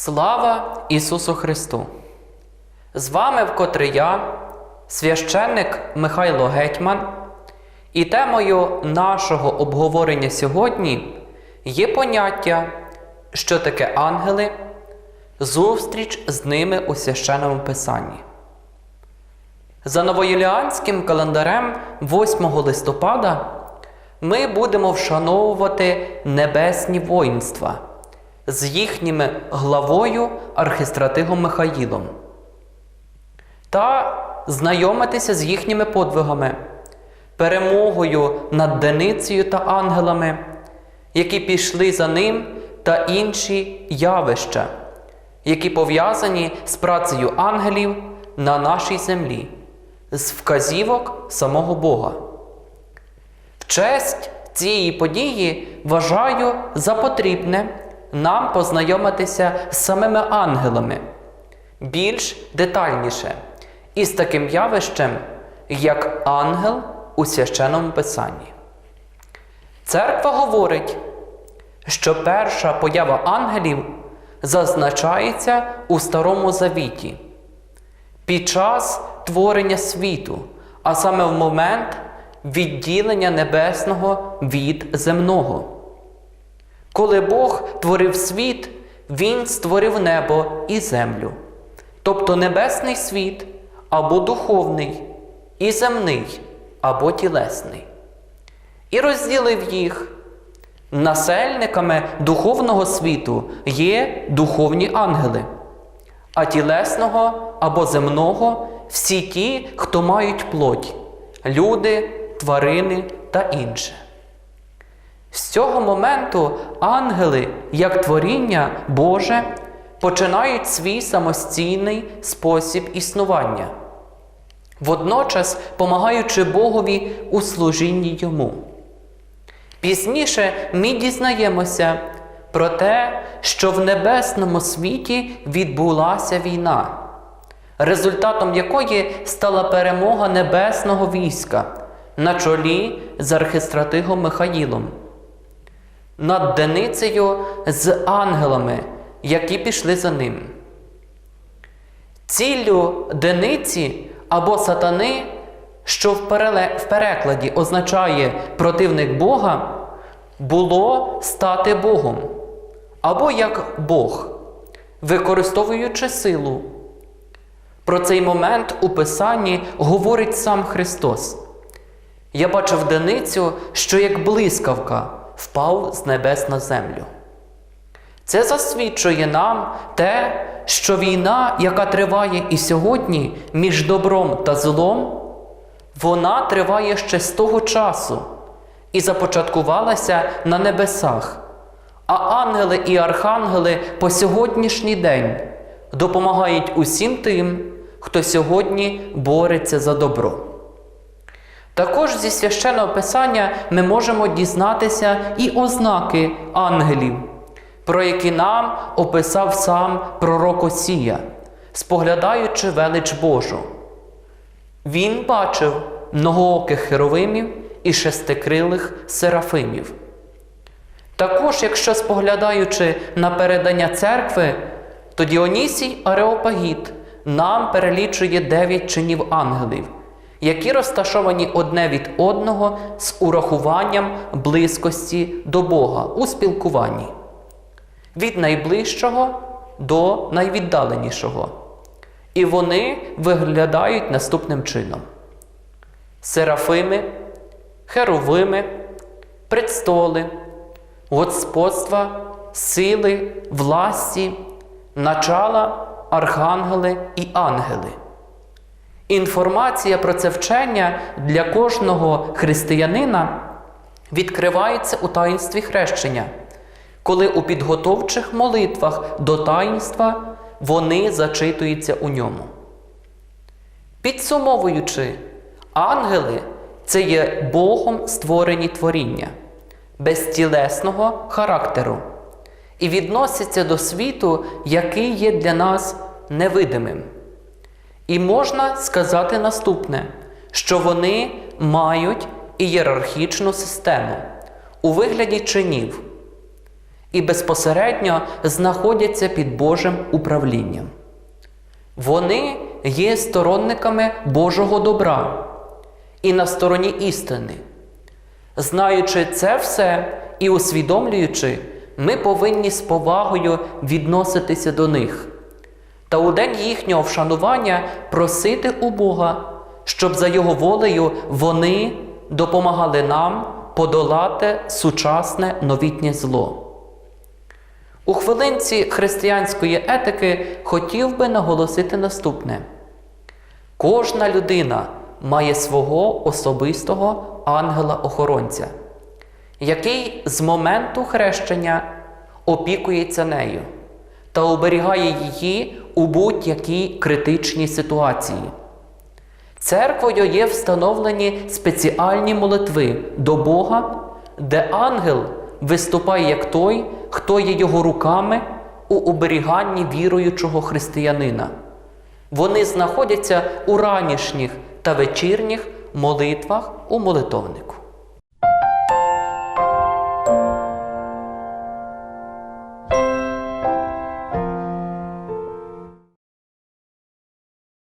Слава Ісусу Христу! З вами вкотре я, священник Михайло Гетьман, і темою нашого обговорення сьогодні є поняття, що таке ангели, зустріч з ними у священному Писанні. За новоюліанським календарем 8 листопада ми будемо вшановувати небесні воїнства з їхніми главою архистратигом Михаїлом та знайомитися з їхніми подвигами, перемогою над Деницею та ангелами, які пішли за ним, та інші явища, які пов'язані з працею ангелів на нашій землі, з вказівок самого Бога. В честь цієї події вважаю за потрібне нам познайомитися з самими ангелами більш детальніше із таким явищем, як ангел у священному писанні. Церква говорить, що перша поява ангелів зазначається у Старому Завіті під час творення світу, а саме в момент відділення небесного від земного. Коли Бог творив світ, Він створив небо і землю, тобто небесний світ або духовний, і земний або тілесний, і розділив їх. Насельниками духовного світу є духовні ангели, а тілесного або земного всі ті, хто мають плоть, люди, тварини та інше. З цього моменту ангели, як творіння Боже, починають свій самостійний спосіб існування, водночас помагаючи Богові у служінні Йому. Пізніше ми дізнаємося про те, що в небесному світі відбулася війна, результатом якої стала перемога небесного війська на чолі з архистратигом Михаїлом над Деницею з ангелами, які пішли за ним. Ціллю Дениці або сатани, що в, перекладі означає противник Бога, було стати Богом або як Бог, використовуючи силу. Про цей момент у Писанні говорить сам Христос. Я бачив Деницю, що як блискавка впав з небес на землю. Це засвідчує нам те, що війна, яка триває і сьогодні між добром та злом, вона триває ще з того часу і започаткувалася на небесах. А ангели і архангели по сьогоднішній день допомагають усім тим, хто сьогодні бореться за добро. Також зі священного писання ми можемо дізнатися і ознаки ангелів, про які нам описав сам пророк Осія, споглядаючи велич Божу. Він бачив многооких херовимів і шестикрилих серафимів. Також, якщо споглядаючи на передання церкви, то Діонісій Ареопагіт нам перелічує дев'ять чинів ангелів які розташовані одне від одного з урахуванням близькості до Бога у спілкуванні, від найближчого до найвіддаленішого. І вони виглядають наступним чином: серафими, херовими, предстоли, господства, сили, власті, начала, архангели і ангели. Інформація про це вчення для кожного християнина відкривається у таїнстві хрещення, коли у підготовчих молитвах до таїнства вони зачитуються у ньому. Підсумовуючи, ангели це є Богом створені творіння безтілесного характеру і відносяться до світу, який є для нас невидимим. І можна сказати наступне, що вони мають ієрархічну систему у вигляді чинів. і безпосередньо знаходяться під Божим управлінням. Вони є сторонниками Божого добра і на стороні істини. Знаючи це все і усвідомлюючи, ми повинні з повагою відноситися до них та у день їхнього вшанування просити у Бога, щоб за Його волею вони допомагали нам подолати сучасне новітнє зло. У хвилинці християнської етики хотів би наголосити наступне: кожна людина має свого особистого ангела-охоронця, який з моменту хрещення опікується нею та оберігає її у будь-якій критичній ситуації. Церквою є встановлені спеціальні молитви до Бога, де ангел виступає як той, хто є його руками у оберіганні віруючого християнина. Вони знаходяться у ранішніх та вечірніх молитвах у молитовнику.